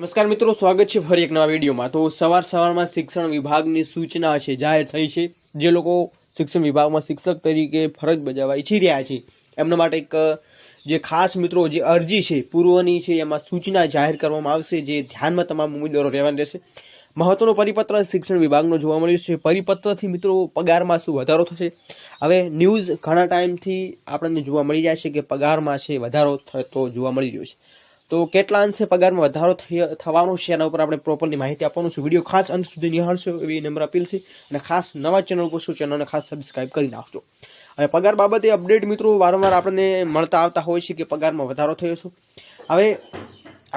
નમસ્કાર મિત્રો, સ્વાગત છે ફરી એક નવા વિડીયોમાં. તો સવાર સવારમાં શિક્ષણ વિભાગની સૂચના છે, જાહેર થઈ છે. જે લોકો શિક્ષણ વિભાગમાં શિક્ષક તરીકે ફરજ બજાવવા ઈચ્છી રહ્યા છે. એમના માટે એક જે ખાસ મિત્રો, જે અરજી છે, પૂર્વની છે, એમાં સૂચના જાહેર કરવામાં આવશે, જે ધ્યાનમાં તમામ ઉમેદવારો રહેવાનું રહેશે. મહત્વનો પરિપત્ર શિક્ષણ વિભાગનો જોવા મળ્યો છે. પરિપત્રથી મિત્રો, પગારમાં શું વધારો થશે? હવે ન્યૂઝ ઘણા ટાઈમથી આપણને જોવા મળી રહ્યા છે કે પગારમાં છે, વધારો થતો જોવા મળી રહ્યો છે. તો કેટલા અંશે પગારમાં વધારો થવાનો છે એના ઉપર આપણે પ્રોપરલી માહિતી આપવાનું છે. વીડિયો ખાસ અંત સુધી નિહાળશો એવી નમ્ર અપીલ છે અને ખાસ નવા ચેનલ ઉપર શું ચેનલને ખાસ સબસ્ક્રાઇબ કરી નાખજો. હવે પગાર બાબતે અપડેટ મિત્રો વારંવાર આપણને મળતા આવતા હોય છે કે પગારમાં વધારો થયો છે. હવે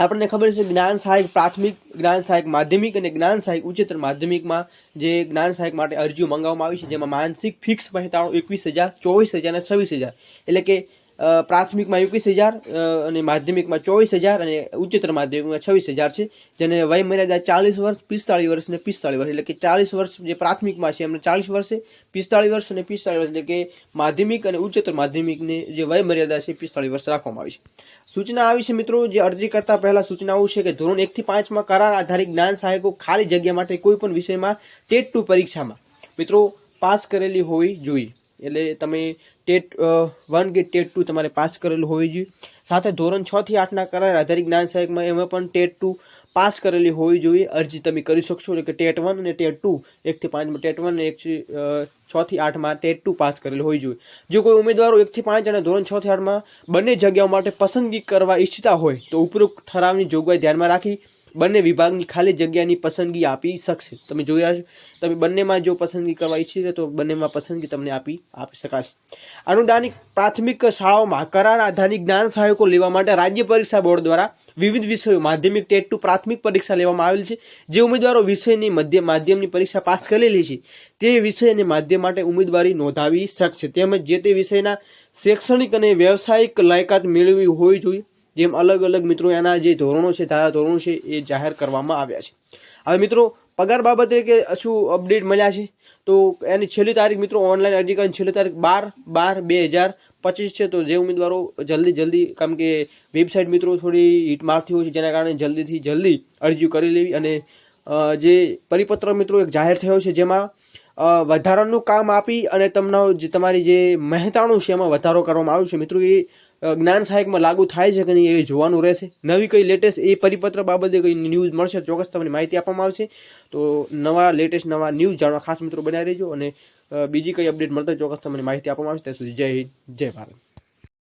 આપણને ખબર છે જ્ઞાન સહાયક પ્રાથમિક, જ્ઞાન સહાયક માધ્યમિક અને જ્ઞાન સહાયક ઉચ્ચતર માધ્યમિકમાં જે જ્ઞાન સહાયક માટે અરજીઓ મંગાવવામાં આવી છે, જેમાં માનસિક ફિક્સ મહેતાણું એકવીસ હજાર, ચોવીસ હજાર અને છવ્વીસ હજાર. એટલે કે પ્રાથમિકમાં એકવીસ હજાર અને માધ્યમિકમાં ચોવીસ હજાર, અને ઉચ્ચતર માધ્યમિકમાં છવ્વીસ હજાર છે, જેને વય મર્યાદા ચાલીસ વર્ષ, પિસ્તાળીસ વર્ષ અને પિસ્તાળીસ વર્ષ, એટલે કે ચાલીસ વર્ષ જે પ્રાથમિકમાં છે એમને ચાલીસ વર્ષે પિસ્તાળીસ વર્ષ અને પિસ્તાળીસ વર્ષ, એટલે કે માધ્યમિક અને ઉચ્ચતર માધ્યમિકની જે વય મર્યાદા છે પિસ્તાળીસ વર્ષ રાખવામાં આવી છે. સૂચના આવી છે મિત્રો, જે અરજી કરતા પહેલા સૂચનાઓ છે કે ધોરણ એકથી પાંચમાં કરાર આધારિત જ્ઞાન સહાયકો ખાલી જગ્યા માટે કોઈપણ વિષયમાં ટેટ ટુ પરીક્ષામાં મિત્રો પાસ કરેલી હોવી જોઈએ. એટલે તમે ટેટ વન કે ટેટ ટુ તમારે પાસ કરેલું હોવી જોઈએ. સાથે ધોરણ છ થી આઠના કરાર આધારિત જ્ઞાન સહાયકમાં એમાં પણ ટેટ ટુ પાસ કરેલી હોવી જોઈએ. અરજી તમે કરી શકશો એટલે કે ટેટ વન અને ટેટ ટુ એકથી પાંચમાં ટેટ વન અને એક છ થી આઠમાં ટેટ ટુ પાસ કરેલી હોવી જોઈએ. જો કોઈ ઉમેદવારો એકથી પાંચ અને ધોરણ છ થી આઠમાં બંને જગ્યાઓ માટે પસંદગી કરવા ઈચ્છતા હોય તો ઉપરોક્ત ઠરાવની જોગવાઈ ધ્યાનમાં રાખી બંને વિભાગની ખાલી જગ્યાની પસંદગી આપી શકશે. તમે જોયા તમે બંનેમાં જો પસંદગી કરવા ઈચ્છીએ તો બંનેમાં પસંદગી તમને આપી આપી શકાશે. અનુદાનિક પ્રાથમિક શાળાઓમાં કરાર આધારિત જ્ઞાન સહાયકો લેવા માટે રાજ્ય પરીક્ષા બોર્ડ દ્વારા વિવિધ વિષયો, માધ્યમિક ટેટ ટુ પ્રાથમિક પરીક્ષા લેવામાં આવેલ છે, જે ઉમેદવારો વિષયની મધ્ય, માધ્યમની પરીક્ષા પાસ કરેલી છે, તે વિષય અને માધ્યમ માટે ઉમેદવારી નોંધાવી શકશે. તેમજ જે તે વિષયના શૈક્ષણિક અને વ્યવસાયિક લાયકાત મેળવી હોવી જોઈએ જેમ અલગ અલગ મિત્રો એના જે ધોરણો છે, ધારા ધોરણો છે, એ જાહેર કરવામાં આવ્યા છે. હવે મિત્રો, પગાર બાબતે કે શું અપડેટ મળ્યા છે? તો એની છેલ્લી તારીખ મિત્રો ઓનલાઈન અરજી કરવાની છેલ્લી તારીખ બાર બાર બે હજાર પચીસ છે. તો જે ઉમેદવારો જલ્દી જલ્દી કારણ કે વેબસાઇટ મિત્રો થોડી હિટ મારતી હોય છે, જેના કારણે જલ્દીથી જલ્દી અરજી કરી લેવી અને જે પરિપત્ર મિત્રો એક જાહેર થયો છે, જેમાં વધારાનું કામ આપી અને તમને જે તમારી જે મહેતાણું છે એમાં વધારો કરવામાં આવ્યો છે. મિત્રો, એ જ્ઞાન સહાયકમાં લાગુ થાય છે કે નહીં એ જોવાનું રહેશે. નવી કઈ લેટેસ્ટ એ પરિપત્ર બાબતે કઈ ન્યૂઝ મળશે ચોક્કસ તમને માહિતી આપવામાં આવશે. તો નવા લેટેસ્ટ નવા ન્યૂઝ જાણવા ખાસ મિત્રો બનાવી રહેજો અને બીજી કઈ અપડેટ મળતા ચોક્કસ તમને માહિતી આપવામાં આવશે. ત્યાં સુધી જય હિન્દ, જય ભારત.